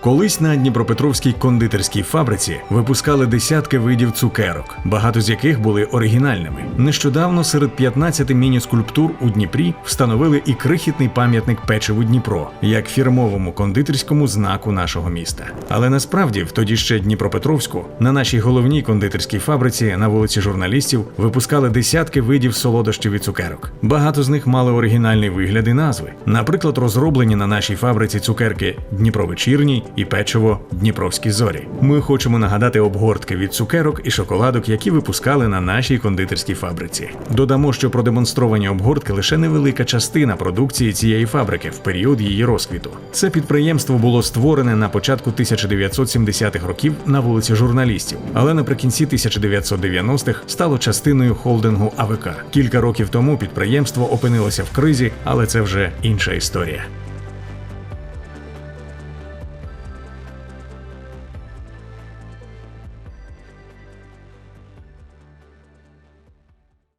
Колись на Дніпропетровській кондитерській фабриці випускали десятки видів цукерок, багато з яких були оригінальними. Нещодавно серед 15 міні-скульптур у Дніпрі встановили і крихітний пам'ятник печиву Дніпро як фірмовому кондитерському знаку нашого міста. Але насправді, в тоді ще Дніпропетровську, на нашій головній кондитерській фабриці на вулиці журналістів випускали десятки видів солодощів і цукерок. Багато з них мали оригінальний вигляд і назви. Наприклад, розроблені на нашій фабриці цукерки Дніпровечірній і печиво Дніпровські зорі. Ми хочемо нагадати обгортки від цукерок і шоколадок, які випускали на нашій кондитерській фабриці. Додамо, що продемонстровані обгортки лише невелика частина продукції цієї фабрики в період її розквіту. Це підприємство було створене на початку 1970-х років на вулиці журналістів, але наприкінці 1990-х стало частиною холдингу АВК. Кілька років тому підприємство опинилося в кризі, але це вже інша історія.